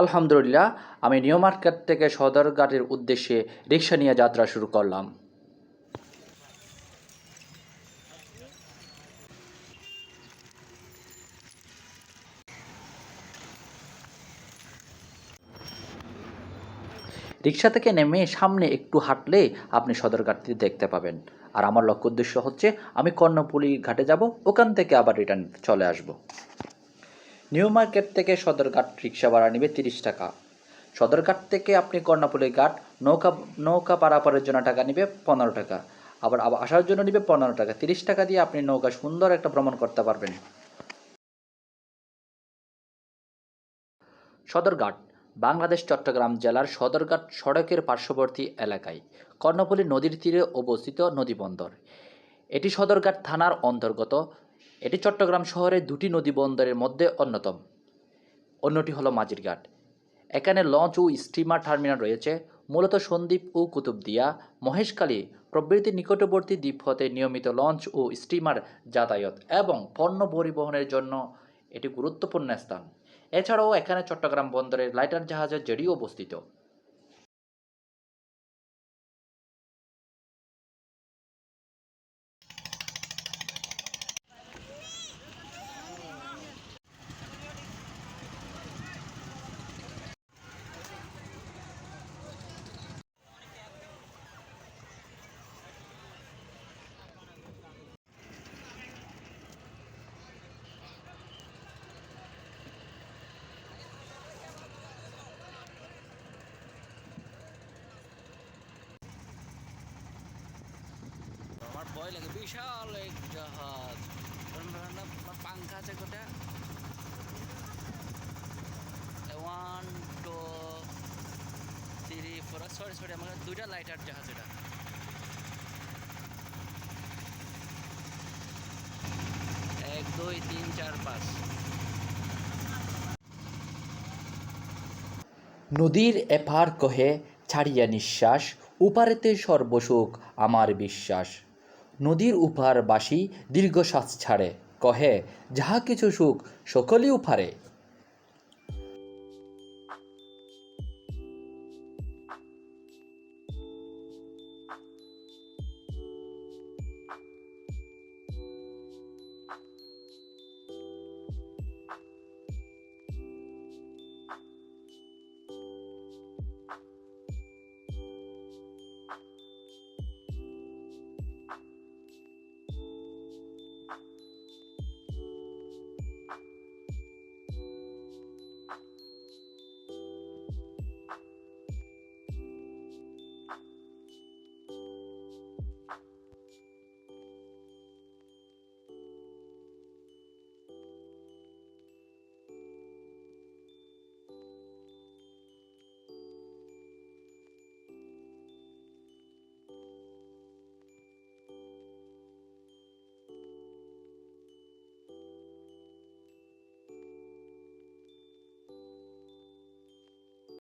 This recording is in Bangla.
আলহামদুলিল্লাহ, আমি নিউ মার্কেট থেকে সদরঘাটের উদ্দেশ্যে রিক্সা নিয়ে যাত্রা শুরু করলাম। রিক্সা থেকে নেমে সামনে একটু হাঁটলে আপনি সদরঘাটটি দেখতে পাবেন। আর আমার লক্ষ্য উদ্দেশ্য হচ্ছে, আমি কর্ণপুলি ঘাটে যাব, ওখান থেকে আবার রিটার্ন চলে আসব। নিউ মার্কেট থেকে সদরঘাট রিক্সা ভাড়া নেবে তিরিশ টাকা। সদরঘাট থেকে আপনি কর্ণাপুলি ঘাট নৌকা নৌকা পারাপারের জন্য টাকা নেবে পনেরো টাকা। আবার আসার জন্য নেবে পনেরো টাকা। তিরিশ টাকা দিয়ে আপনি নৌকা সুন্দর একটা ভ্রমণ করতে পারবেন। সদরঘাট বাংলাদেশ, চট্টগ্রাম জেলার সদরঘাট সড়কের পার্শ্ববর্তী এলাকায় কর্ণফুলী নদীর তীরে অবস্থিত নদীবন্দর এটি সদরঘাট থানার অন্তর্গত এটি চট্টগ্রাম শহরের দুটি নদী বন্দরের মধ্যে অন্যতম। অন্যটি হলো মাঝিরঘাট এখানে লঞ্চ ও স্টিমার টার্মিনাল রয়েছে। মূলত সন্দ্বীপ ও কুতুবদিয়া মহেশখালী প্রভৃতি নিকটবর্তী দ্বীপ হতে নিয়মিত লঞ্চ ও স্টিমার যাতায়াত এবং পণ্য পরিবহনের জন্য এটি গুরুত্বপূর্ণ স্থান। এছাড়াও এখানে চট্টগ্রাম বন্দরের লাইটার জাহাজের জেটি অবস্থিত আমার ভয় লাগে, বিশাল এক জাহাজ। পাঙ্খা আছে কোটা one two three four sorry sorry আমার দুইটা লাইটার জাহাজ এটা। এক, দুই, তিন, চার, পাঁচ। নদীর এপার কহে ছাড়িয়া নিঃশ্বাস, উপারেতে সর্বসুখ আমার বিশ্বাস। নদীর উপার বাসী দীর্ঘশ্বাস ছাড়ে। কহে যাহা কিছু সুখ সকলই উপারে